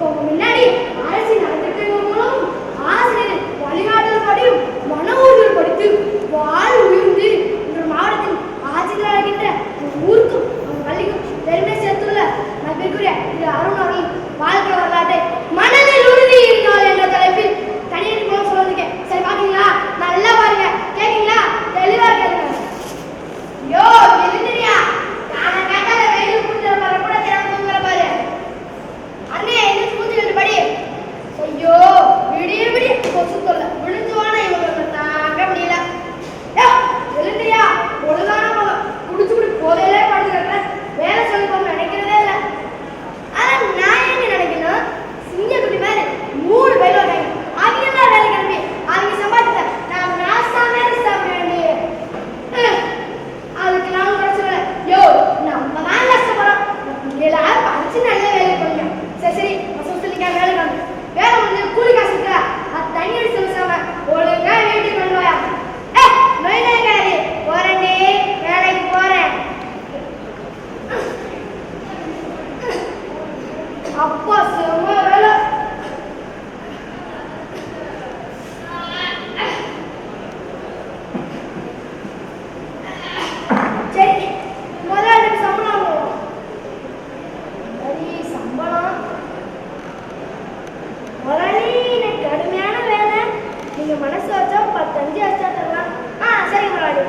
popular அப்பா செம்ம வேலை. சரி முதல்ல சம்பளம் சரி சம்பளம். முதலாளி எனக்கு கடுமையான வேலை. நீங்க மனசு வச்சா பத்தஞ்சு வச்சா தரலாம். ஆ சரி முதலாளி.